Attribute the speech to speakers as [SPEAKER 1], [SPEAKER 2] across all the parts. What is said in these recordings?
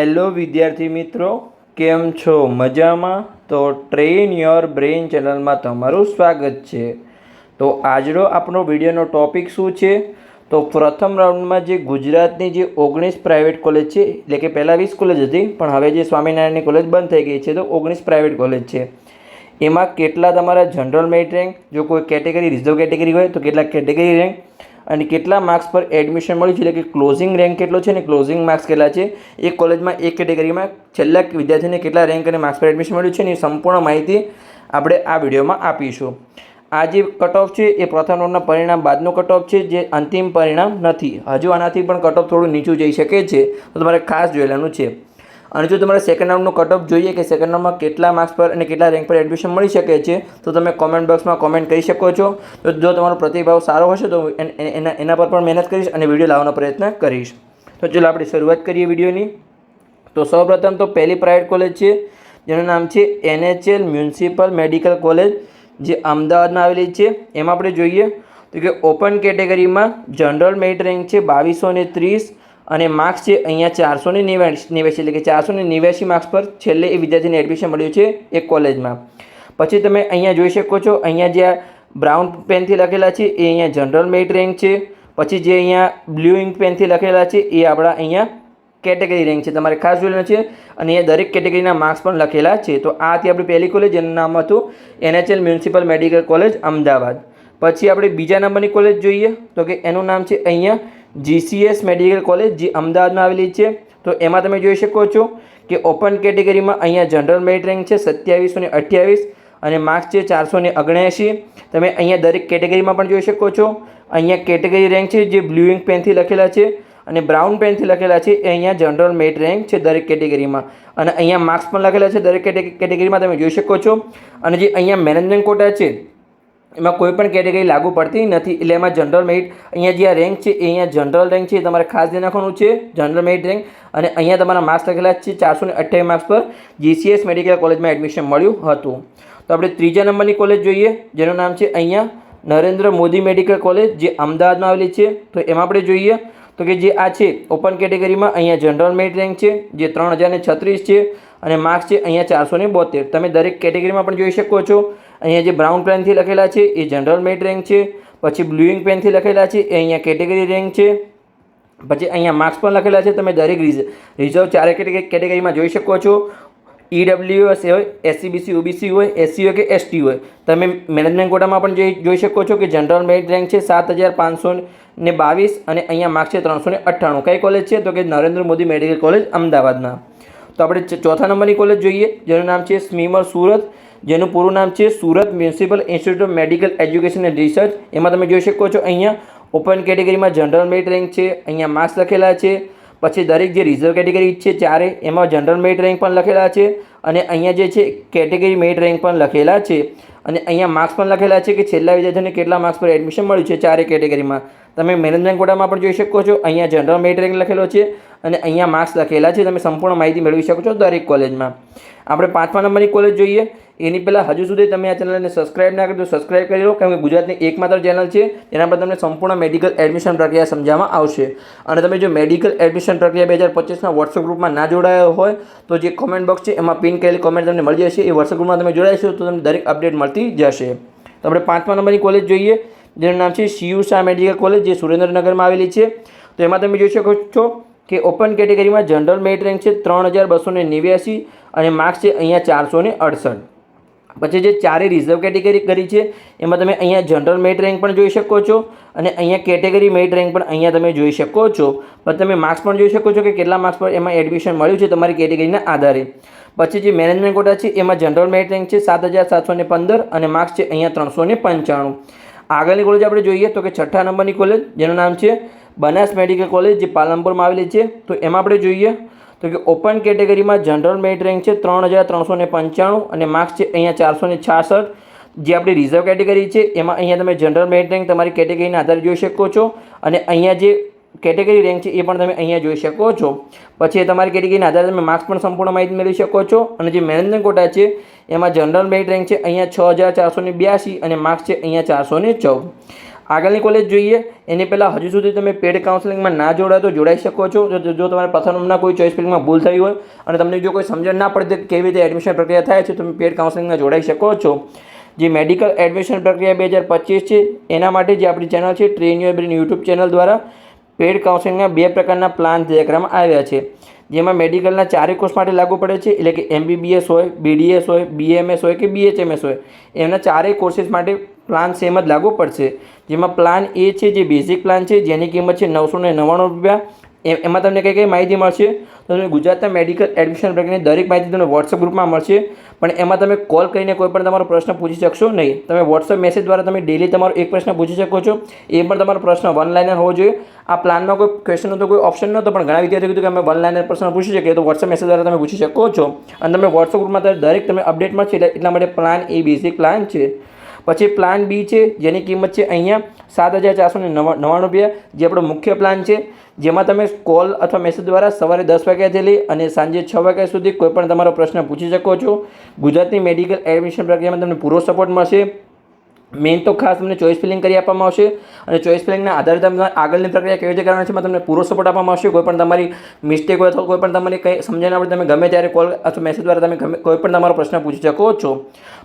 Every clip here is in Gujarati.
[SPEAKER 1] હેલો વિદ્યાર્થી મિત્રો, કેમ છો? મજામાં? તો ટ્રેન યોર બ્રેઇન ચેનલમાં તમારું સ્વાગત છે. તો આજનો આપણો વિડીયોનો ટોપિક શું છે? તો પ્રથમ રાઉન્ડમાં જે ગુજરાતની જે ઓગણીસ પ્રાઇવેટ કોલેજ છે, એટલે કે પહેલાં વીસ કોલેજ હતી, પણ હવે જે સ્વામિનારાયણની કોલેજ બંધ થઈ ગઈ છે, તો ઓગણીસ પ્રાઇવેટ કોલેજ છે. એમાં કેટલા તમારા જનરલ મેરિટ રેન્ક, જો કોઈ કેટેગરી, રિઝર્વ કેટેગરી હોય તો કેટલા કેટેગરી રેન્ક? અને કેટલા માર્ક્સ પર એડમિશન મળ્યું છે? એટલે કે ક્લોઝિંગ રેન્ક કેટલો છે ને ક્લોઝિંગ માર્ક્સ કેટલા છે? એક કોલેજમાં એક કેટેગરીમાં છેલ્લા વિદ્યાર્થીને કેટલા રેન્ક અને માર્ક્સ પર એડમિશન મળ્યું છે એની સંપૂર્ણ માહિતી આપણે આ વિડીયોમાં આપીશું. આ જે કટઓફ છે એ પ્રથમ રાઉન્ડના પરિણામ બાદનો કટઓફ છે જે અંતિમ પરિણામ નથી. હજુ આનાથી પણ કટઓફ થોડું નીચું જઈ શકે છે. તો તમારે ખાસ જોઈ છે. અને જો તમારે સેકન્ડ રાઉન્ડનો કટઅપ જોઈએ કે સેકન્ડ રાઉન્ડમાં કેટલા માર્ક્સ પર અને કેટલા રેન્ક પર એડમિશન મળી શકે છે, તો તમે કોમેન્ટ બોક્સમાં કોમેન્ટ કરી શકો છો. તો જો તમારો પ્રતિભાવ સારો હશે તો એન- એન- પર પણ મહેનત કરીશ અને વીડિયો લાવવાનો પ્રયત્ન કરીશ. તો ચલો આપણે શરૂઆત કરીએ વિડીયોની તો સૌપ્રથમ તો પહેલી પ્રાઇવેટ કોલેજ છે, જેનું નામ છે એનએચએલ મ્યુનિસિપલ મેડિકલ કોલેજ, જે અમદાવાદમાં આવેલી છે. એમાં આપણે જોઈએ તો કે ઓપન કેટેગરીમાં જનરલ મેરિટ રેન્ક છે બાવીસો ત્રીસ અને માર્ક્સ છે અહીંયા ચારસો ને નેવ્યાસી એટલે કે ચારસો ને નેવ્યાસી માર્ક્સ પર છેલ્લે એ વિદ્યાર્થીને એડમિશન મળ્યું છે એ કોલેજમાં પછી તમે અહીંયા જોઈ શકો છો, અહીંયા જે બ્રાઉન પેનથી લખેલા છે, એ અહીંયા જનરલ મેરિટ રેન્ક છે. પછી જે અહીંયા બ્લુ ઇંક પેનથી લખેલા છે, એ આપણા અહીંયા કેટેગરી રેન્ક છે. તમારે ખાસ જોયેલું છે. અને એ દરેક કેટેગરીના માર્ક્સ પણ લખેલા છે. તો આ હતી આપણી પહેલી કોલેજ જેનું નામ હતું NHL municipal medical college, Ahmedabad. પછી આપણે બીજા નંબરની કોલેજ જોઈએ. તો કે એનું નામ છે અહીંયા જીસીએસ મેડિકલ કોલેજ જે અમદાવાદમાં આવેલી છે. તો એમાં તમે જોઈ શકો છો કે ઓપન કેટેગરીમાં અહીંયા જનરલ મેરિટ રેન્ક છે સત્યાવીસો ને અઠ્યાવીસ અને માર્ક્સ છે ચારસો ને ઓગણએંશી. તમે અહીંયા દરેક કેટેગરીમાં પણ જોઈ શકો છો. અહીંયા કેટેગરી રેન્ક છે જે બ્લુ ઇંક પેનથી લખેલા છે અને બ્રાઉન પેનથી લખેલા છે એ અહીંયા જનરલ મેરિટ રેન્ક છે દરેક કેટેગરીમાં. અને અહીંયા માર્ક્સ પણ લખેલા છે દરેક કેટેગરીમાં તમે જોઈ શકો છો. અને જે અહીંયા મેનેજમેન્ટ કોટા છે એમાં કોઈ પણ કેટેગરી લાગુ પડતી નથી. એટલે એમાં જનરલ મેરિટ અહીંયા જે રેન્ક છે, એ અહીંયા જનરલ રેન્ક છે. તમારે ખાસ ધ્યાન રાખવાનું છે. જનરલ મેરિટ રેન્ક અને અહીંયા તમારા માર્ક્સ લખેલા છે ચારસો ને માર્ક્સ પર જીસીએસ મેડિકલ કોલેજમાં એડમિશન મળ્યું હતું. તો આપણે ત્રીજા નંબરની કોલેજ જોઈએ. જેનું નામ છે અહીંયા નરેન્દ્ર મોદી મેડિકલ કોલેજ જે અમદાવાદમાં આવેલી છે. તો એમાં આપણે જોઈએ તો કે જે આ છે ઓપન કેટેગરીમાં અહીંયા જનરલ મેરિટ રેન્ક છે, જે ત્રણ હજાર છત્રીસ છે. અને માર્ક્સ છે અહીંયા ચારસો બોતેર. તમે દરેક કેટેગરીમાં પણ જોઈ શકો છો. અહીંયા જે બ્રાઉન પેનથી લખેલા છે, એ જનરલ મેરિટ રેન્ક છે. પછી બ્લુઇંગ પેનથી લખેલા છે, એ અહીંયા કેટેગરી રેન્ક છે. પછી અહીંયા માર્ક્સ પણ લખેલા છે, તમે દરેક રિઝ, રિઝર્વ ચારે કેટેગરીમાં જોઈ શકો છો. ઈડબ્લ્યુએસ હોય એસસીબીસી ઓબીસી હોય એસસી હોય કે એસટી હોય. તમે મેનેજમેન્ટ કોટામાં પણ જોઈ જોઈ શકો છો કે જનરલ મેરિટ રેન્ક છે સાત હજાર પાંચસો ને બાવીસ અને અહીંયા માર્ક્સ છે ત્રણસો ને અઠ્ઠાણું. કઈ કોલેજ છે? તો કે નરેન્દ્ર મોદી મેડિકલ કોલેજ અમદાવાદમાં તો આપણે ચોથા નંબરની કોલેજ જોઈએ, જેનું નામ છે સ્મીમર સુરત. જેનું પૂરું નામ છે Surat municipal institute of medical education and research. એમાં તમે જોઈ શકો છો અહીંયા ઓપન કેટેગરીમાં જનરલ મેરિટ રેન્ક છે, અહીંયા માર્ક્સ લખેલા છે, પછી દરેક જે રિઝર્વ કેટેગરી છે ચારે એમાં જનરલ મેરિટ રેન્ક પણ લખેલા છે અને અહીંયા જે છે કેટેગરી મેરિટ રેન્ક પણ લખેલા છે. અને અહીંયા માર્ક્સ પણ લખેલા છે કે છેલ્લા વિદ્યાર્થીઓને કેટલા માર્ક્સ પર એડમિશન મળ્યું છે ચારે કેટેગરીમાં. તમે મેનેજમેન્ટ કોટામાં પણ જોઈ શકો છો, અહીંયા જનરલ મેરિટ રેન્ક લખેલો છે અને અહીંયા માર્ક્સ લખેલા છે. તમે સંપૂર્ણ માહિતી મેળવી શકો છો દરેક કોલેજમાં. આપણે પાંચમા નંબરની કોલેજ જોઈએ. એની પહેલાં હજુ સુધી તમે આ ચેનલને સબસ્ક્રાઇબ ના કરી તો સબસ્ક્રાઇબ કરી લો, કેમ કે ગુજરાતની એકમાત્ર ચેનલ છે જેના પર તમને સંપૂર્ણ મેડિકલ એડમિશન પ્રક્રિયા સમજાવવામાં આવશે. અને તમે જો મેડિકલ એડમિશન પ્રક્રિયા બે હજાર પચીસના વોટ્સઅપ ગ્રુપમાં ના જોડાયા હોય, તો જે કોમેન્ટ બોક્સ છે, એમાં પિન કરેલી કોમેન્ટ તમને મળી જશે. એ વોટ્સઅપ ગ્રુપમાં તમે જોડાશો તો તમને દરેક અપડેટ મળતી જશે. તો આપણે પાંચમા નંબરની કોલેજ જોઈએ, જેનું નામ છે સીયુ શાહ મેડિકલ કોલેજ જે સુરેન્દ્રનગરમાં આવેલી છે. તો એમાં તમે જોઈ શકો છો કે ઓપન કેટેગરીમાં જનરલ મેરિટ રેન્ક છે ત્રણ હજાર બસો નેવ્યાસી અને માર્ક્સ છે અહીંયા ચારસો ને અડસઠ. પછી જે ચારે રિઝર્વ કેટેગરી કરી છે, એમાં તમે અહીંયા જનરલ મેરિટ રેન્ક પણ જોઈ શકો છો અને અહીંયા કેટેગરી મેરિટ રેન્ક પણ અહીંયા તમે જોઈ શકો છો. પછી તમે માર્ક્સ પણ જોઈ શકો છો કે કેટલા માર્ક્સ પર એમાં એડમિશન મળ્યું છે તમારી કેટેગરીના આધારે. પછી જે મેનેજમેન્ટ કોટા છે, એમાં જનરલ મેરિટ રેન્ક છે સાત હજાર સાતસો ને પંદર અને માર્ક્સ છે અહીંયા ત્રણસો ને પંચાણું. આગળની કોલેજ આપણે જોઈએ તો કે છઠ્ઠા નંબરની કોલેજ જેનું નામ છે બનાસ મેડિકલ કોલેજ જે પાલનપુરમાં આવેલી છે. તો એમાં આપણે જોઈએ તો કે ઓપન કેટેગરીમાં જનરલ મેરિટ રેન્ક છે ત્રણ હજાર ત્રણસો ને પંચાણું અને માર્ક્સ છે અહીંયા ચારસો ને છાસઠ. જે આપણી રિઝર્વ કેટેગરી છે, એમાં અહીંયા તમે જનરલ મેરિટ રેન્ક તમારી કેટેગરીના આધારે જોઈ શકો છો. અને અહીંયા જે કેટેગરી રેન્ક છે એ પણ તમે અહીંયા જોઈ શકો છો. પછી તમારી કેટેગરીના આધારે તમે માર્ક્સ પણ સંપૂર્ણ માહિતી મેળવી શકો છો. અને જે મેનેજમેન્ટ કોટા છે, એમાં જનરલ મેરિટ રેન્ક છે અહીંયા છ હજાર ચારસો બ્યાસી અને માર્ક્સ છે અહીંયા ચારસો ને ચૌદ. આગળની કોલેજ જોઈએ. એની પહેલાં હજુ સુધી તમે પેડ કાઉન્સેલિંગમાં ના જોડાય તો જોડાઈ શકો છો. જો જો તમારે પ્રથમના કોઈ ચોઈસ ફિલ્ડમાં ભૂલ થઈ હોય અને તમને જો કોઈ સમજણ ના પડે કેવી રીતે એડમિશન પ્રક્રિયા થાય છે, તમે પેડ કાઉન્સેલિંગમાં જોડાઈ શકો છો. જે મેડિકલ એડમિશન પ્રક્રિયા બે હજાર પચીસ છે, એના માટે જે આપણી ચેનલ છે train you brain YouTube channel દ્વારા પેડ કાઉન્સેલિંગના બે પ્રકારના પ્લાન તૈયાર આવ્યા છે. જેમાં મેડિકલના ચારે કોર્સ માટે લાગુ પડે છે, એટલે કે એમબીબીએસ હોય બીડીએસ હોય બીએમએસ હોય કે બીએચએમએસ હોય. એમના ચારેય કોર્સીસ માટે પ્લાન સેમ જ લાગુ પડશે. જેમાં પ્લાન એ છે, જે બેઝિક પ્લાન છે, જેની કિંમત છે નવસો ને નવ્વાણું રૂપિયા. એમાં તમને કઈ કઈ માહિતી મળશે? તો તમને ગુજરાતના મેડિકલ એડમિશન પ્રકારની દરેક માહિતી તમને વોટ્સઅપ ગ્રુપમાં મળશે. પણ એમાં તમે કોલ કરીને કોઈ પણ તમારો પ્રશ્ન પૂછી શકશો નહીં. તમે વોટ્સઅપ મેસેજ દ્વારા તમે ડેલી તમારો એક પ્રશ્ન પૂછી શકો છો. એ પણ તમારો પ્રશ્ન વન લાઇનર હોવો જોઈએ. આ પ્લાનમાં કોઈ ક્વેશ્ચન હતો કોઈ ઓપ્શન નહોતો, પણ ઘણા વિદ્યાર્થીઓ કીધું કે અમે વન લાઇનર પ્રશ્ન પૂછી શકીએ, તો વોટ્સઅપ મેસેજ દ્વારા તમે પૂછી શકો છો. અને તમે વોટ્સઅપ ગ્રુપમાં દરેક તમે અપડેટ મળશે, એટલા માટે પ્લાન એ બેઝિક પ્લાન છે. પછી પ્લાન બી છે, જેની કિંમત છે અહીંયા સાત હજાર ચારસો ને નવા નવ્વાણું રૂપિયા, જે આપણો મુખ્ય પ્લાન છે, જેમાં તમે કોલ અથવા મેસેજ દ્વારા સવારે દસ વાગ્યાથી લઈ અને સાંજે છ વાગ્યા સુધી કોઈપણ તમારો પ્રશ્ન પૂછી શકો છો. ગુજરાતની મેડિકલ એડમિશન પ્રક્રિયામાં તમને પૂરો સપોર્ટ મળશે. મેઇન તો ખાસ તમને ચોઈસ ફિલિંગ કરી આપવામાં આવશે અને ચોઈસ ફિલિંગના આધારે તમને આગળની પ્રક્રિયા કેવી રીતે કરવાની છે તમને પૂરો સપોર્ટ આપવામાં આવશે. કોઈ પણ તમારી મિસ્ટેક હોય અથવા કોઈ પણ તમારી કંઈ સમજણ આપણે તમે ગમે ત્યારે કોલ અથવા મેસેજ દ્વારા તમે ગમે, કોઈ પણ તમારો પ્રશ્ન પૂછી શકો છો.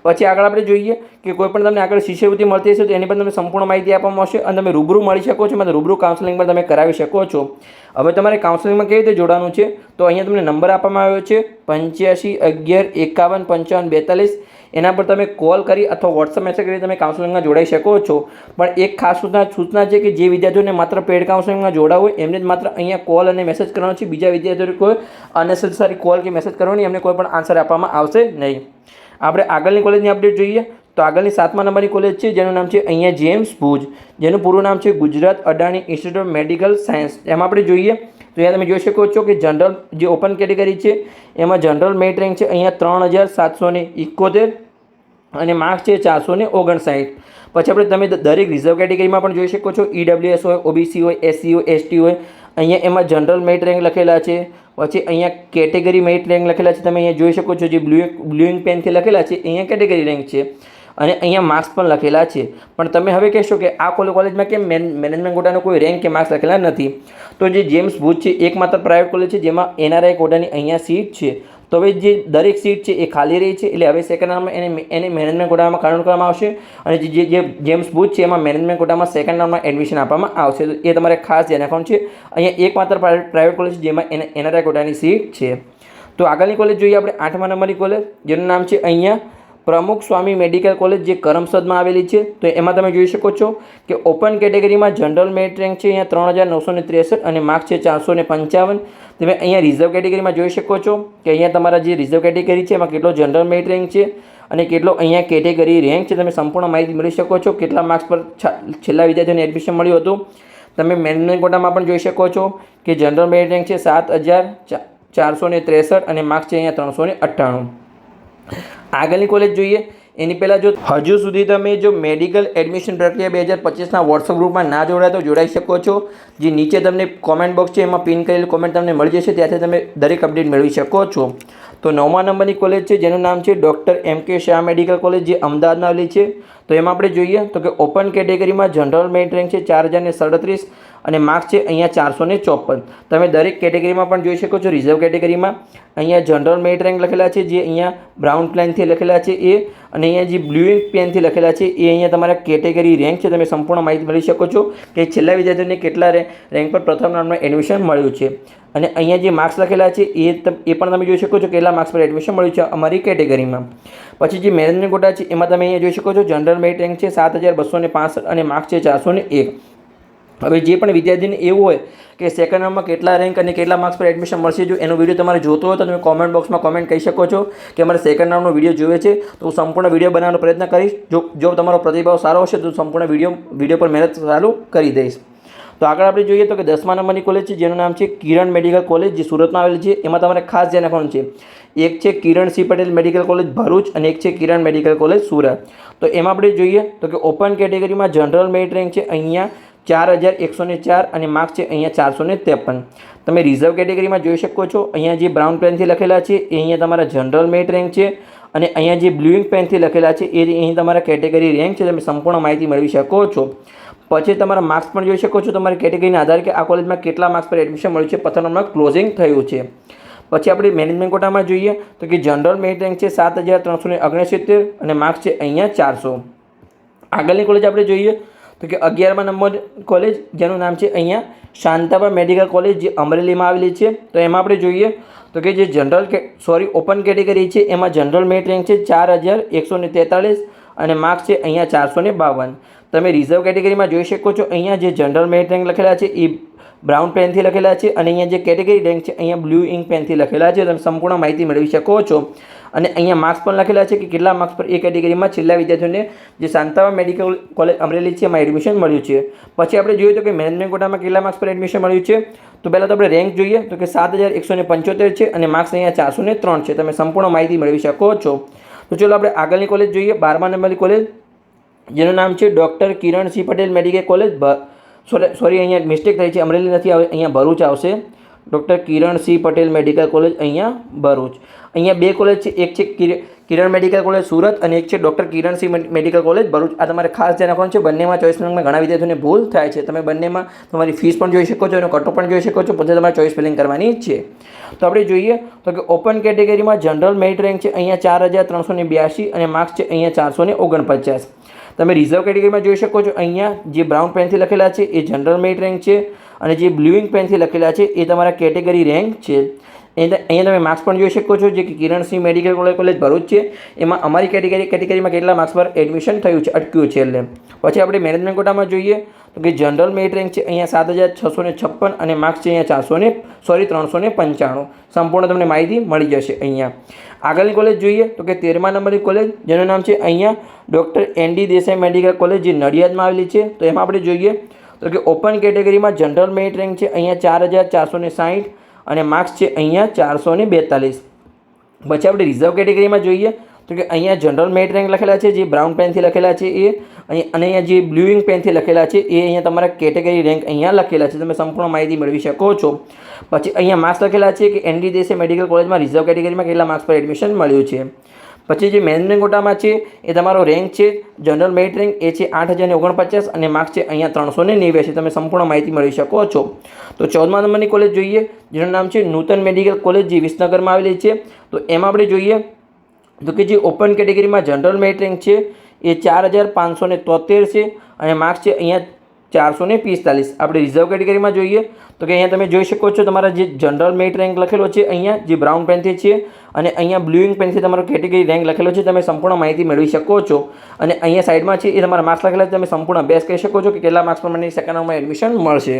[SPEAKER 1] પછી આગળ આપણે જોઈએ કે કોઈ પણ તમને આગળ શિષ્યવૃત્તિ મળતી હશે તો એની પણ તમને સંપૂર્ણ માહિતી આપવામાં આવશે અને તમે રૂબરૂ મળી શકો છો એટલે રૂબરૂ કાઉન્સેલિંગ પણ તમે કરાવી શકો છો. હવે તમારે કાઉન્સેલિંગમાં કેવી રીતે જોડાવાનું છે? તો અહીંયા તમને નંબર આપવામાં આવ્યો છે પંચ્યાસી અગિયાર એકાવન પંચાવન બેતાલીસ. એના પર તમે કોલ કરી અથવા વોટ્સઅપ મેસેજ કરી તમે કાઉન્સેલિંગમાં જોડાઈ શકો છો. પણ એક ખાસ સૂચના સૂચના છે કે જે વિદ્યાર્થીઓને માત્ર પેડ કાઉન્સેલિંગમાં જોડાવું હોય, એમને જ માત્ર અહીંયા કોલ અને મેસેજ કરવાનો છે. બીજા વિદ્યાર્થીઓને કોઈ અનનેસેસરી કોલ કે મેસેજ કરવાની એમને કોઈ પણ આન્સર આપવામાં આવશે નહીં. આપણે આગળની કોલેજની અપડેટ જોઈએ. તો આગળની સાતમા નંબરની કોલેજ છે, જેનું નામ છે અહીંયા જેમ્સ ભુજ. જેનું પૂરું નામ છે Gujarat Adani institute of medical science એમાં આપણે જોઈએ તો અહીંયા તમે જોઈ શકો છો કે જનરલ જે ઓપન કેટેગરી છે, એમાં જનરલ મેરિટ રેન્ક છે અહીંયા ત્રણ હજાર સાતસો ને ઇકોતેર અને માર્ક્સ છે ચારસો ને ઓગણસાઠ. પછી આપણે તમે દરેક રિઝર્વ કેટેગરીમાં પણ જોઈ શકો છો ઈડબ્લ્યુએસ હોય ઓબીસી હોય એસસી હોય એસટી હોય. અહીંયા એમાં જનરલ મેરિટ રેન્ક લખેલા છે, પછી અહીંયા કેટેગરી મેરિટ રેન્ક લખેલા છે, તમે અહીંયા જોઈ શકો છો, જે બ્લુ બ્લુઇંગ પેનથી લખેલા છે, અહીંયા કેટેગરી રેન્ક છે. અને અહીંયા માર્ક્સ પણ લખેલા છે. પણ તમે હવે કહેશો કે આ કોલે- કોલેજમાં કેમ મેન મેનેજમેન્ટ કોટાનો કોઈ રેન્ક કે માર્ક્સ લખેલા નથી? તો જે જેમ્સ ભુજ છે એકમાત્ર પ્રાઇવેટ કોલેજ છે, જેમાં એનઆરઆઈ કોટાની અહીંયા સીટ છે. તો હવે જે દરેક સીટ છે, એ ખાલી રહી છે, એટલે હવે સેકન્ડ રાઉન્ડમાં એને એને મેનેજમેન્ટ કોટામાં કાઉન્ટ કરવામાં આવશે. અને જે- જે જેમ્સ ભુજ છે, એમાં મેનેજમેન્ટ કોટામાં સેકન્ડ રાઉન્ડમાં એડમિશન આપવામાં આવશે. તો એ તમારે ખાસ ધ્યાન રાખવાનું છે. અહીંયા એકમાત્ર પ્રાઇવેટ કોલેજ છે, જેમાં એને એનઆરઆઈ કોટાની સીટ છે. તો આગળની કોલેજ જોઈએ આપણે આઠમા નંબરની કોલેજ જેનું નામ છે અહીંયા પ્રમુખ સ્વામી મેડિકલ કોલેજ જે કરમસદમાં આવેલી છે, તો એમાં તમે જોઈ શકો છો કે ઓપન કેટેગરીમાં જનરલ મેરિટ રેન્ક છે, અહીંયા ત્રણ હજાર નવસો ને ત્રેસઠ અને માર્ક્સ છે ચારસો ને પંચાવન. તમે અહીંયા રિઝર્વ કેટેગરીમાં જોઈ શકો છો કે અહીંયા તમારા જે રિઝર્વ કેટેગરી છે, એમાં કેટલો જનરલ મેરિટ રેન્ક છે અને કેટલો અહીંયા કેટેગરી રેન્ક છે, તમે સંપૂર્ણ માહિતી મેળવી શકો છો. કેટલા માર્ક્સ પર છેલ્લા વિદ્યાર્થીઓને એડમિશન મળ્યું હતું. તમે મેનેજમેન્ટ કોટામાં પણ જોઈ શકો છો કે જનરલ મેરિટ રેન્ક છે સાત હજાર ચારસો ને ત્રેસઠ અને માર્ક્સ છે અહીંયા ત્રણસો ને અઠ્ઠાણું. આગળની કોલેજ જોઈએ. એની પહેલાં જો હજુ સુધી તમે જો મેડિકલ એડમિશન પ્રક્રિયા બે હજાર પચીસના વોટ્સઅપ ગ્રુપમાં ના જોડાય તો જોડાઈ શકો છો. જે નીચે તમને કોમેન્ટ બોક્સ છે, એમાં પિન કરેલી કોમેન્ટ તમને મળી જશે, ત્યાંથી તમે દરેક અપડેટ મેળવી શકો છો. તો નવમા નંબરની કોલેજ છે, જેનું નામ છે ડૉક્ટર એમ કે શાહ મેડિકલ કોલેજ જે અમદાવાદમાં આવેલી છે. તો એમાં આપણે જોઈએ તો કે ઓપન કેટેગરીમાં જનરલ મેરિટ રેન્ક છે, ચાર હજાર ને સડત્રીસ. અને માર્ક્સ છે અહીંયા ચારસો ને ચોપન. તમે દરેક કેટેગરીમાં પણ જોઈ શકો છો રિઝર્વ કેટેગરીમાં. અહીંયા જનરલ મેરિટ રેન્ક લખેલા છે, જે અહીંયા બ્રાઉન પ્લેનથી લખેલા છે એ, અને અહીંયા જે બ્લુ પેનથી લખેલા છે, એ અહીંયા તમારા કેટેગરી રેન્ક છે, તમે સંપૂર્ણ માહિતી મળી શકો છો કે છેલ્લા વિદ્યાર્થીઓને કેટલા રેન્ક પર પ્રથમ રાઉન્ડમાં એડમિશન મળ્યું છે. અને અહીંયા જે માર્ક્સ લખેલા છે, એ એ પણ તમે જોઈ શકો છો કેટલા માર્ક્સ પર એડમિશન મળ્યું છે અમારી કેટેગરીમાં. પછી જે મેનેજમેન્ટ કોટા છે, એમાં તમે અહીંયા જોઈ શકો છો જનરલ મેરિટ રેન્ક છે સાત હજાર બસો ને અને માર્ક્સ છે ચારસો ને એક. હવે જે પણ વિદ્યાર્થીને એવું હોય કે સેકન્ડ રાઉન્ડમાં કેટલા રેન્ક અને કેટલા માર્ક્સ પર એડમિશન મળશે, જો એનો વીડિયો તમારે જોતો હોય તો તમે કોમેન્ટ બોક્સમાં કોમેન્ટ કહી શકો છો કે અમારે સેકન્ડ રાઉન્ડનો વીડિયો જોઈએ છે. તો હું સંપૂર્ણ વીડિયો બનાવવાનો પ્રયત્ન કરીશ. જો જો તમારો પ્રતિભાવ સારો હશે તો સંપૂર્ણ વીડિયો વીડિયો પર મહેનત ચાલુ કરી દઈશ. તો આગળ આપણે જોઈએ તો કે દસમા નંબરની કોલેજ છે, જેનું નામ છે કિરણ મેડિકલ કોલેજ જે સુરતમાં આવેલી છે. એમાં તમારે ખાસ ધ્યાન રાખવાનું છે. એક છે Kiran C Patel medical college Bharuch અને એક છે કિરણ મેડિકલ કોલેજ સુરત. તો એમાં આપણે જોઈએ તો કે ઓપન કેટેગરીમાં જનરલ મેરિટ રેન્ક છે. અહીંયા ચાર હજાર એકસો ને ચાર અને માર્ક્સ છે અહીંયા ચારસો ને ત્રેપન. તમે રિઝર્વ કેટેગરીમાં જોઈ શકો છો, અહીંયા જે બ્રાઉન પેનથી લખેલા છે, એ અહીંયા તમારા જનરલ મેરિટ રેન્ક છે અને અહીંયા જે બ્લુઇંગ પેનથી લખેલા છે, એ અહીં તમારા કેટેગરી રેન્ક છે, તમે સંપૂર્ણ માહિતી મેળવી શકો છો. પછી તમારા માર્ક્સ પણ જોઈ શકો છો, તમારી કેટેગરીના આધારે કે આ કોલેજમાં કેટલા માર્ક્સ પર એડમિશન મળ્યું છે પથ્થર નંબર ક્લોઝિંગ થયું છે. પછી આપણે મેનેજમેન્ટ કોટામાં જોઈએ, તો કે જનરલ મેરિટ રેન્ક છે સાત હજાર ત્રણસો ને ઓગણસિત્તેર અને માર્ક્સ છે અહીંયા ચારસો. આગળની કોલેજ આપણે જોઈએ તો કે અગિયારમાં નંબર કોલેજ જેનું નામ છે અહીંયા શાંતાબા મેડિકલ કોલેજ જે અમરેલીમાં આવેલી છે. તો એમાં આપણે જોઈએ તો કે જે જનરલ કે સોરી ઓપન કેટેગરી છે, એમાં જનરલ મેરિટ રેન્ક છે ચાર હજાર એકસો ને તેતાળીસ અને માર્ક્સ છે અહીંયા ચારસો ને બાવન. તમે રિઝર્વ કેટેગરીમાં જોઈ શકો છો, અહીંયા જે જનરલ મેરિટ રેન્ક લખેલા છે, એ બ્રાઉન પેનથી લખેલા છે અને અહીંયા જે કેટેગરી રેન્ક છે, અહીંયા બ્લુ ઇંક પેનથી લખેલા છે. તમે સંપૂર્ણ માહિતી મેળવી શકો છો. અને અહીંયા માર્ક્સ પણ લખેલા છે કે કેટલા માર્ક્સ પર એ કેટેગરીમાં છેલ્લા વિદ્યાર્થીઓને જે શાંતાવા મેડિકલ કોલેજ અમરેલી છે, એમાં એડમિશન મળ્યું છે. પછી આપણે જોઈએ તો કે મેનેજમેન્ટ કોટામાં કેટલા માર્ક્સ પર એડમિશન મળ્યું છે? તો પહેલાં તો આપણે રેન્ક જોઈએ. તો કે સાત હજાર એકસો ને પંચોતેર છે અને માર્ક્સ અહીંયા ચારસો ને ત્રણ છે. તમે સંપૂર્ણ માહિતી મેળવી શકો છો. તો ચલો આપણે આગળની કોલેજ જોઈએ. બારમા નંબરની કોલેજ જેનું નામ છે doctor Kiran C Patel medical college sorry sorry, અહીંયા મિસ્ટેક થઈ છે. અમરેલી નથી આવે, અહીંયા ભરૂચ આવશે. Doctor Kiran C Patel medical college અહીંયા ભરૂચ. અહીંયા બે કોલેજ છે. એક છે કિર- કિરણ મેડિકલ કોલેજ સુરત અને એક છે doctor Kiran C medical college Bharuch. આ તમારે ખાસ ધ્યાન રાખવાનું છે. બંનેમાં ચોઈસ ફિલિંગમાં ઘણા વિદ્યાર્થીઓને ભૂલ થાય છે. તમે બંનેમાં તમારી ફીસ પણ જોઈ શકો છો એનો કટો પણ જોઈ શકો છો. પછી તમારે ચોઈસ ફિલિંગ કરવાની છે. તો આપણે જોઈએ તો કે ઓપન કેટેગરીમાં જનરલ મેરિટ રેન્ક છે. અહીંયા ચાર હજાર ત્રણસો ને બ્યાસી અને માર્ક્સ છે અહીંયા ચારસો ને ઓગણપચાસ. તમે રિઝર્વ કેટેગરીમાં જોઈ શકો છો. અહીંયા જે બ્રાઉન પેનથી લખેલા છે, એ જનરલ મેરિટ રેન્ક છે અને જે બ્લુઇંગ પેનથી લખેલા છે, એ તમારા કેટેગરી રેન્ક છે. અહીંયા તમે માર્ક્સ પણ જોઈ શકો છો, જે કે કિરણસિંહ મેડિકલ કોલેજ ભરૂચ છે. એમાં અમારી કેટેગરી કેટેગરીમાં કેટલા માર્ક્સ પર એડમિશન થયું છે, અટક્યું છે એટલે. પછી આપણે મેનેજમેન્ટ કોટામાં જોઈએ. તો કે જનરલ મેરિટ રેન્ક છે, અહીંયા સાત હજાર છસો ને છપ્પન અને માર્ક્સ છે અહીંયા ચારસો ને સોરી ત્રણસો ને પંચાણું. સંપૂર્ણ તમને માહિતી મળી જશે અહીંયા. આગળની કોલેજ જોઈએ તો કે તેરમા નંબરની કોલેજ જેનું નામ છે અહીંયા doctor N D Desai medical college જે નડિયાદમાં આવેલી છે. તો એમાં આપણે જોઈએ તો કે ઓપન કેટેગરીમાં જનરલ મેરિટ રેન્ક છે અહીંયા ચાર હજાર ચારસો ને સાહીઠ અને માર્ક્સ છે અહીંયા ચારસો ને બેતાલીસ. પછી આપણે રિઝર્વ કેટેગરીમાં જોઈએ તો કે અહીંયા જનરલ મેટ રેન્ક લખેલા છે, જે બ્રાઉન પેનથી લખેલા છે એ અને અહીંયા જે બ્લુઇંગ પેનથી લખેલા છે, એ અહીંયા તમારા કેટેગરી રેન્ક અહીંયા લખેલા છે. તમે સંપૂર્ણ માહિતી મેળવી શકો છો. પછી અહીંયા માર્ક્સ લખેલા છે કે એનડી દેસે મેડિકલ કોલેજમાં રિઝર્વ કેટેગરીમાં કેટલા માર્ક્સ પર એડમિશન મળ્યું છે. પછી જે મેનેજમેન્ટ કોટામાં છે, એ તમારો રેન્ક છે જનરલ મેરિટ રેન્ક એ છે આઠ હજાર ઓગણપચાસ અને માર્ક્સ છે અહીંયા ત્રણસો ને નેવ્યાસી તમે સંપૂર્ણ માહિતી મેળવી શકો છો. તો ચૌદમા નંબરની કોલેજ જોઈએ, જેનું નામ છે નૂતન મેડિકલ કોલેજ જે વિસનગરમાં આવેલી છે. તો એમાં આપણે જોઈએ તો કે જે ઓપન કેટેગરીમાં જનરલ મેરિટ રેન્ક છે, એ ચાર હજાર પાંચસો તોતેર છે અને માર્ક્સ છે અહીંયા ચારસો ને પિસ્તાલીસ. આપણે રિઝર્વ કેટેગરીમાં જોઈએ તો કે અહીંયા તમે જોઈ શકો છો તમારા જે જનરલ મેરિટ રેન્ક લખેલો છે, અહીંયા જે બ્રાઉન પેનથી છે અને અહીંયા બ્લુઇંગ પેનથી તમારો કેટેગરી રેન્ક લખેલો છે, તમે સંપૂર્ણ માહિતી મેળવી શકો છો. અને અહીંયા સાઈડમાં છે, એ તમારા માર્ક્સ લખેલા છે, તમે સંપૂર્ણ અભ્યાસ કરી શકો છો કે કેટલા માર્ક્સ પર મને સેકન્ડ રાઉન્ડમાં એડમિશન મળશે.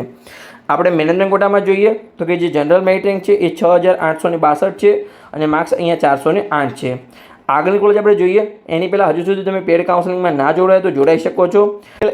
[SPEAKER 1] આપણે મેનેજમેન્ટ કોટામાં જોઈએ તો કે જે જનરલ મેરિટ રેન્ક છે, એ છ હજાર આઠસો ને બાસઠ છે અને માર્ક્સ અહીંયા ચારસો આઠ છે. આગળની કોલેજ આપણે જોઈએ, એની પહેલાં હજુ સુધી તમે પેડ કાઉન્સેલિંગમાં ના જોડાય તો જોડાઈ શકો છો.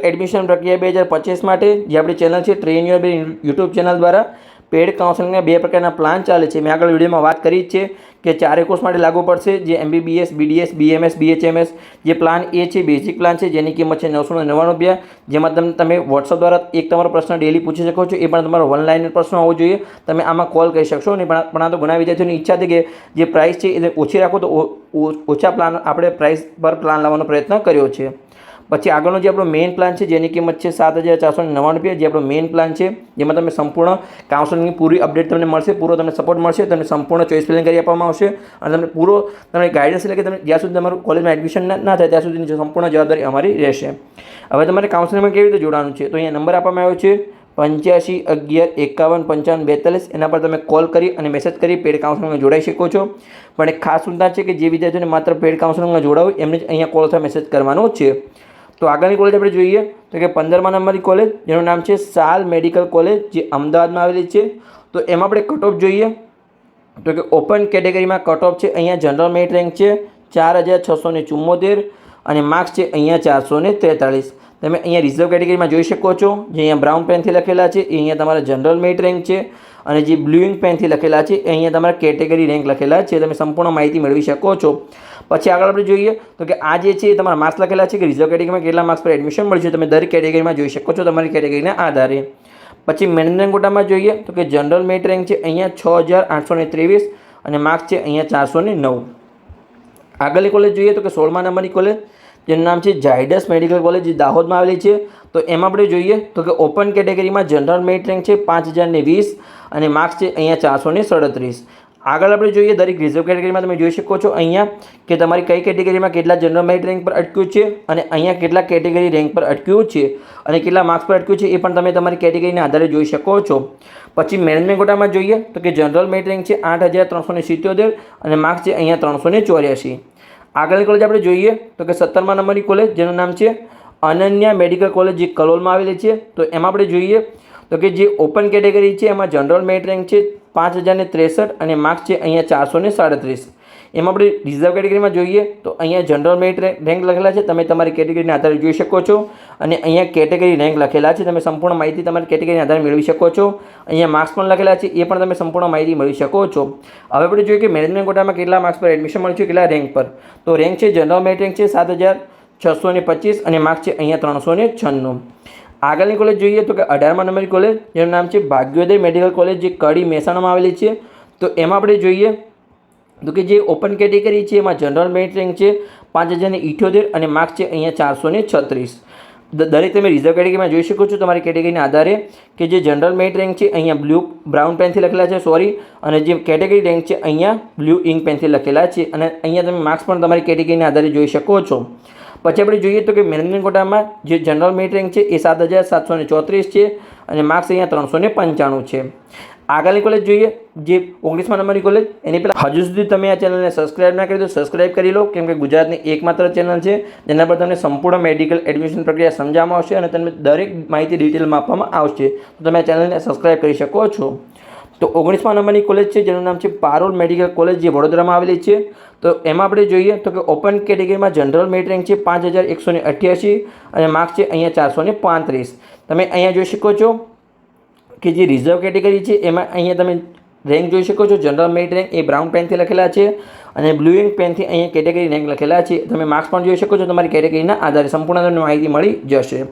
[SPEAKER 1] એડમિશન પ્રક્રિયા બે હજાર પચીસ માટે જે આપણી ચેનલ છે ટ્રેન યોર યુટ્યુબ ચેનલ દ્વારા પેડ કાઉન્સેલિંગના બે પ્રકારના પ્લાન ચાલે છે. મેં આગળ વિડીયોમાં વાત કરી છે કે ચારે કોર્સ માટે લાગુ પડશે. જે એમબીબીએસ, બીડીએસ, બીએમએસ, બીએચએમએસ જે પ્લાન એ છે, બેઝિક પ્લાન છે, જેની કિંમત છે નવસો નવ્વાણું રૂપિયા. જેમાં તમે તમે વોટ્સઅપ દ્વારા એક તમારો પ્રશ્ન ડેલી પૂછી શકો છો. એ પણ તમારો ઓનલાઈન પ્રશ્ન હોવો જોઈએ. તમે આમાં કોલ કરી શકશો નહીં પણ આ તો ઘણા વિદ્યાર્થીઓની ઈચ્છા છે કે જે પ્રાઇસ છે, એ ઓછી રાખો તો ઓછા પ્લાન, આપણે પ્રાઇસ પર પ્લાન લાવવાનો પ્રયત્ન કર્યો છે. પછી આગળનો જે આપણો મેઇન પ્લાન છે, જેની કિંમત છે સાત હજાર ચારસો નવ્વાણું રૂપિયા, જે આપણો મેઇન પ્લાન છે, જેમાં તમે સંપૂર્ણ કાઉન્સેલિંગની પૂરી અપડેટ તમને મળશે, પૂરો તમને સપોર્ટ મળશે, તમને સંપૂર્ણ ચોઈસ પ્લેન કરી આપવામાં આવશે, અને તમને પૂરો તમને ગાઈડન્સ એટલે કે તમે જ્યાં સુધી તમારું કોલેજમાં એડમિશન ના થાય, ત્યાં સુધીની સંપૂર્ણ જવાબદારી અમારી રહેશે. હવે તમારે કાઉન્સેલિંગમાં કેવી રીતે જોડાવાનું છે? તો અહીંયા નંબર આપવામાં આવ્યો છે, પંચ્યાસી અગિયાર એકાવન પંચાવન બેતાલીસ, એના પર તમે કોલ કરી અને મેસેજ કરી પેડ કાઉન્સેલિંગમાં જોડાઈ શકો છો. પણ એક ખાસ સુવિધા છે કે જે વિદ્યાર્થીઓને માત્ર પેડ કાઉન્સેલિંગમાં જોડાવું એમને જ અહીંયા કોલ અથવા મેસેજ કરવાનો છે. તો આગળની કોલેજ આપણે જોઈએ તો કે પંદરમા નંબરની કોલેજ જેનું નામ છે સાલ મેડિકલ કોલેજ જે અમદાવાદમાં આવેલી છે. તો એમાં આપણે કટ ઓફ જોઈએ તો કે ઓપન કેટેગરીમાં કટ ઓફ છે, અહીંયા જનરલ મેરિટ રેન્ક છે ચાર હજાર છસો ને ચુમ્મોતેર અને માર્ક્સ છે અહીંયા ચારસો ને તેતાળીસ. તમે અહીંયા રિઝર્વ કેટેગરીમાં જોઈ શકો છો, જે અહીંયા બ્રાઉન પેનથી લખેલા છે, એ અહીંયા તમારા જનરલ મેરિટ રેન્ક છે અને જે બ્લુઇંગ પેનથી લખેલા છે, એ અહીંયા તમારા કેટેગરી રેન્ક લખેલા છે. તમે સંપૂર્ણ માહિતી મેળવી શકો છો. પછી આગળ આપણે જોઈએ તો કે આ જે છે તમારા માર્ક્સ લખેલા છે કે રિઝર્વ કેટેગરીમાં કેટલા માર્ક્સ પર એડમિશન મળશે તમે દરેક કેટેગરીમાં જોઈ શકો છો તમારી કેટેગરીના આધારે. પછી મેનેજમેન્ટ કોટામાં જોઈએ તો કે જનરલ મેરિટ રેન્ક છે અહીંયા છ હજાર આઠસો ને ત્રેવીસ અને માર્ક્સ છે અહીંયા ચારસો ને નવ. આગળની કોલેજ જોઈએ તો કે સોળમા નંબરની કોલેજ જેનું નામ છે ઝાયડસ મેડિકલ કોલેજ જે દાહોદમાં આવેલી છે. તો એમાં આપણે જોઈએ તો કે ઓપન કેટેગરીમાં જનરલ મેરિટ રેન્ક છે પાંચ હજારને વીસ અને માર્ક્સ છે અહીંયા ચારસો ને સડત્રીસ. આગળ આપણે જોઈએ દરેક રિઝર્વ કેટેગરીમાં તમે જોઈ શકો છો અહીંયા કે તમારી કઈ કેટેગરીમાં કેટલા જનરલ મેરિટ રેન્ક પર અટક્યું છે અને અહીંયા કેટલા કેટેગરી રેન્ક પર અટક્યું છે અને કેટલા માર્ક્સ પર અટક્યું છે એ પણ તમે તમારી કેટેગરીના આધારે જોઈ શકો છો. પછી મેનેજમેન્ટ કોટામાં જોઈએ તો કે જનરલ મેરિટ રેન્ક છે આઠ હજાર ત્રણસો સિત્યોતેર અને માર્ક્સ છે અહીંયા ત્રણસો ચોર્યાસી. આગળની કોલેજ આપણે જોઈએ તો કે સત્તરમા નંબરની કોલેજ જેનું નામ છે અનન્યા મેડિકલ કોલેજ જે કલોલમાં આવેલી છે તો એમાં આપણે જોઈએ તો કે જે ઓપન કેટેગરી છે, એમાં જનરલ મેરિટ રેન્ક છે પાંચ હજારને ત્રેસઠ અને માર્ક્સ છે અહીંયા ચારસો ને સાડત્રીસ. એમાં આપણે રિઝર્વ કેટેગરીમાં જોઈએ તો અહીંયા જનરલ મેરિટ રેન્ક લખેલા છે, તમે તમારી કેટેગરીના આધારે જોઈ શકો છો. અને અહીંયા કેટેગરી રેન્ક લખેલા છે, તમે સંપૂર્ણ માહિતી તમારી કેટેગરીના આધારે મેળવી શકો છો. અહીંયા માર્ક્સ પણ લખેલા છે, એ પણ તમે સંપૂર્ણ માહિતી મેળવી શકો છો. હવે આપણે જોઈએ કે મેનેજમેન્ટ કોટામાં કેટલા માર્ક્સ પર એડમિશન મળ્યું છે, કેટલા રેન્ક પર. તો રેન્ક છે જનરલ મેરિટ રેન્ક છે સાત હજાર છસો ને પચીસ અને માર્ક્સ છે અહીંયા ત્રણસો ને છન્નું. આગળની કોલેજ જોઈએ તો કે અઢારમા નંબરની કોલેજ જેનું નામ છે ભાગ્યોદય મેડિકલ કોલેજ જે કડી મહેસાણામાં આવેલી છે. તો એમાં આપણે જોઈએ તો કે જે ઓપન કેટેગરી છે, એમાં જનરલ મેરિટ રેન્ક છે પાંચ હજારને ઇઠ્યોતેર અને માર્ક્સ છે અહીંયા ચારસો ને છત્રીસ. દરેક તમે રિઝર્વ કેટેગરીમાં જોઈ શકો છો તમારી કેટેગરીના આધારે કે જે જનરલ મેરિટ રેન્ક છે અહીંયા બ્લુ બ્રાઉન પેનથી લખેલા છે સોરી અને જે કેટેગરી રેન્ક છે અહીંયા બ્લુ ઇંક પેનથી લખેલા છે. અને અહીંયા તમે માર્ક્સ પણ તમારી કેટેગરીના આધારે જોઈ શકો છો. પછી આપણે જોઈએ તો કે મેનેજમેન્ટ જે જનરલ મેરિટ છે એ સાત હજાર સાતસો ને ચોત્રીસ છે અને માર્ક્સ અહીંયા ત્રણસો ને પંચાણું છે. આગળની કોલેજ જોઈએ, જે ઓગણીસમાં નંબરની કોલેજ એની પહેલાં હજુ સુધી તમે આ ચેનલને સબસ્ક્રાઇબ ના કરી દો સબસ્ક્રાઇબ કરી લો, કેમ કે ગુજરાતની એકમાત્ર ચેનલ છે, જેના પર તમને સંપૂર્ણ મેડિકલ એડમિશન પ્રક્રિયા સમજાવવામાં આવશે અને તમને દરેક માહિતી ડિટેલમાં આપવામાં આવશે. તો તમે આ ચેનલને સબસ્ક્રાઇબ કરી શકો છો. તો ઓગણીસમાં નંબરની કોલેજ છે, જેનું નામ છે પારોલ મેડિકલ કોલેજ જે વડોદરામાં આવેલી છે. તો એમાં આપણે જોઈએ તો કે ઓપન કેટેગરીમાં જનરલ મેરિટ રેન્ક છે પાંચ હજાર એકસો ને અઠ્યાસી અને માર્ક્સ છે અહીંયા ચારસો ને પાંત્રીસ. તમે અહીંયા જોઈ શકો છો કે જે રિઝર્વ કેટેગરી છે, એમાં અહીંયા તમે રેન્ક જોઈ શકો છો. જનરલ મેરિટ રેન્ક એ બ્રાઉન પેનથી લખેલા છે અને બ્લુ ઇંક પેનથી અહીંયા કેટેગરી રેન્ક લખેલા છે. તમે માર્ક્સ પણ જોઈ શકો છો. તમારી કેટેગરીના આધારે સંપૂર્ણ તમને માહિતી મળી જશે.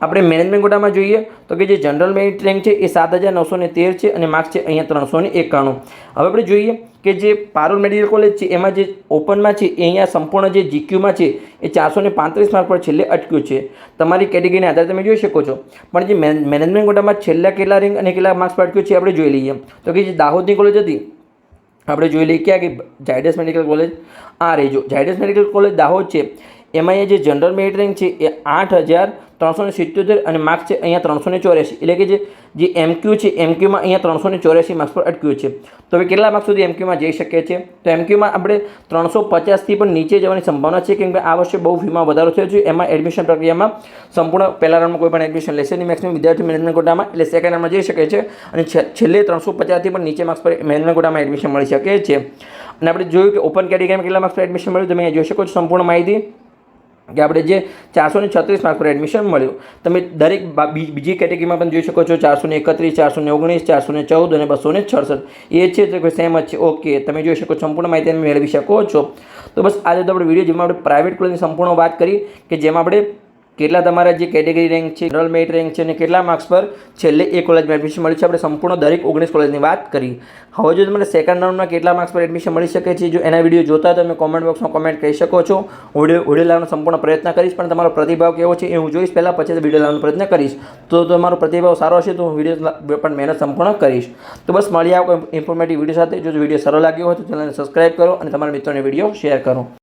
[SPEAKER 1] આપણે મેનેજમેન્ટ કોટામાં જોઈએ તો કે જે જનરલ મેરિટ રેન્ક છે એ સાત હજાર નવસો તેર છે અને માર્ક્સ છે અહીંયા ત્રણસો એકાણું. હવે આપણે જોઈએ કે જે પારોલ મેડિકલ કોલેજ છે, એમાં જે ઓપનમાં છે, એ અહીંયા સંપૂર્ણ જે જીક્યુમાં છે, એ ચારસો પાંત્રીસ માર્ક પર છેલ્લે અટક્યું છે. તમારી કેટેગરીના આધારે તમે જોઈ શકો છો. પણ જે મેનેજમેન્ટ કોટામાં છેલ્લા કેટલા રેન્ક અને કેટલા માર્ક્સ પર અટક્યું છે આપણે જોઈ લઈએ. તો કે જે દાહોદની કોલેજ હતી, આપણે જોઈ લઈએ ક્યાં કે ઝાયડસ મેડિકલ કોલેજ, આ રહેજો ઝાયડસ મેડિકલ કોલેજ દાહોદ છે. એમાં એ જે જનરલ મેરિટ રેન્ક છે એ આઠ હજાર ત્રણસો ને સિત્યોતેર અને માર્ક્સ છે અહીંયા ત્રણસો ને ચોર્યાસી. એટલે કે જે જે એમક્યુ છે એમક્યુમાં અહીંયા ત્રણસો ને ચોર્યાસી માર્ક્સ પર અટક્યું છે. તો હવે કેટલા માર્ક્સ સુધી એમક્યુમાં જઈ શકીએ છીએ? તો એમક્યુમાં આપણે ત્રણસો પચાસથી પણ નીચે જવાની સંભાવના છે, કેમ કે આ વર્ષે બહુ ફીમાં વધારો થયો છે. એમાં એડમિશન પ્રક્રિયામાં સંપૂર્ણ પહેલા રાઉન્ડમાં કોઈ પણ એડમિશન લેશે નહીં. મેક્સિમમ વિદ્યાર્થી મેનેજમેન્ટ કોટામાં એટલે સેકન્ડ રાઉન્ડમાં જઈ શકે છે અને છેલ્લે ત્રણસો પચાસથી પણ નીચે માર્ક્સ પર મેનેજમેન્ટ કોટામાં એડમિશન મળી શકે છે. અને આપણે જોયું કે ઓપન કેટેગરીમાં કેટલા માર્ક્સ પર એડમિશન મળ્યું? તમે અહીંયા જોઈ શકો છો સંપૂર્ણ માહિતી. કે આપણે જે ચારસો ને છત્રીસ માર્ક પર એડમિશન મળ્યું, તમે દરેક બીજી કેટેગરીમાં પણ જોઈ શકો છો ચારસો ને એકત્રીસ, ચારસો ને ઓગણીસ, ચારસો ને ચૌદ અને બસો ને છડસઠ. એ છે તો સેમ જ છે. ઓકે તમે જોઈ શકો સંપૂર્ણ માહિતી મેળવી શકો છો. તો બસ આજે તો આપણે વીડિયો જેમાં આપણે પ્રાઇવેટ કોલેજની સંપૂર્ણ વાત કરી, કે જેમાં આપણે કેટલા તમારા જે કેટેગરી રેન્ક છે જનરલ મેરિટ રેન્ક છે અને કેટલા માર્ક્સ પર છેલ્લે એ કોલેજમાં એડમિશન મળી છે? આપણે સંપૂર્ણ દરેક ઓગણીસ કોલેજની વાત કરી. હવે જો તમને સેકન્ડ રાઉન્ડમાં કેટલા માર્ક્સ પર એડમિશન મળી શકે છે, જો એના વીડિયો જોતા તમે કોમેન્ટ બોક્સમાં કોમેન્ટ કરી શકો છો. ઓડિયો ઓડિયો લાવવાનો સંપૂર્ણ પ્રયત્ન કરીશ, પણ તમારો પ્રતિભાવ કેવો છે એ હું જોઈશ પહેલાં, પછી વીડિયો લાવવાનો પ્રયત્ન કરીશ. તો તમારો પ્રતિભાવ સારો હશે તો હું વીડિયો પણ મહેનત સંપૂર્ણ કરીશ. તો બસ મળી આવો ઇન્ફોર્મેટિવ વીડિયો સાથે. જો વીડિયો સારો લાગ્યો હોય તો ચેનલને સબસ્ક્રાઈબ કરો અને તમારા મિત્રોને વીડિયો શેર કરો.